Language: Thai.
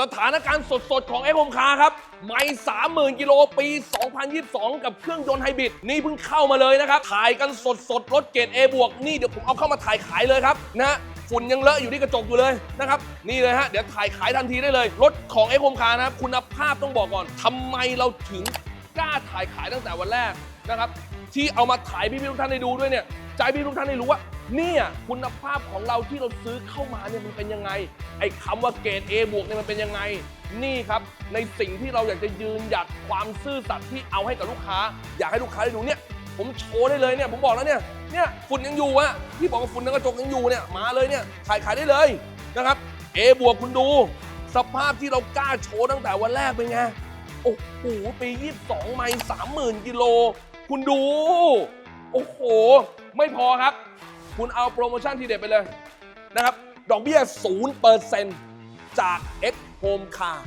สถานการณ์สดๆ ของเอ็กโฮมคาครับ ไม่30,000กิโลปี 2022 กับเครื่องยนต์ไฮบริดนี่เพิ่งเข้ามาเลยนะครับ ถ่ายกันสดๆ รถเกรด A บวกนี่เดี๋ยวผมเอาเข้ามาถ่ายขายเลยครับนะฝุ่นยังเลอะอยู่ที่กระจกอยู่เลยนะครับ นี่เลยฮะ เดี๋ยวถ่ายขายทันทีได้เลย รถของเอ็กโฮมคานะครับคุณภาพต้องบอกก่อนทำไมเราถึงกล้าถ่ายขายตั้งแต่วันแรกนะครับที่เอามาถ่ายพี่ๆทุกท่านให้ดูด้วยเนี่ยใจพี่ทุกท่านได้รู้ว่า เนี่ยคุณภาพของเราที่เราซื้อเข้ามาเนี่ยมันเป็นยังไง ไอ้คำว่าเกรด A บวกเนี่ยมันเป็นยังไง นี่ครับในสิ่งที่เราอยากจะยืนหยัดความซื่อสัตย์ที่เอาให้กับลูกค้า อยากให้ลูกค้าได้ดูเนี่ย ผมโชว์ได้เลยเนี่ยผมบอกแล้วเนี่ยเนี่ยฝุ่นยังอยู่อะที่บอกว่าฝุ่นในกระจกยังอยู่เนี่ยมาเลยเนี่ยถ่ายขายได้เลยนะครับ A บวกคุณดู สภาพที่เรากล้าโชว์ตั้งแต่วันแรกเป็นไงโอ้โหปี 22 ไมล์30,000กิโลคุณดู โอ้โห ไม่พอครับ คุณเอาโปรโมชั่นทีเด็ดไปเลยนะครับ ดอกเบี้ย0%จาก X Home Car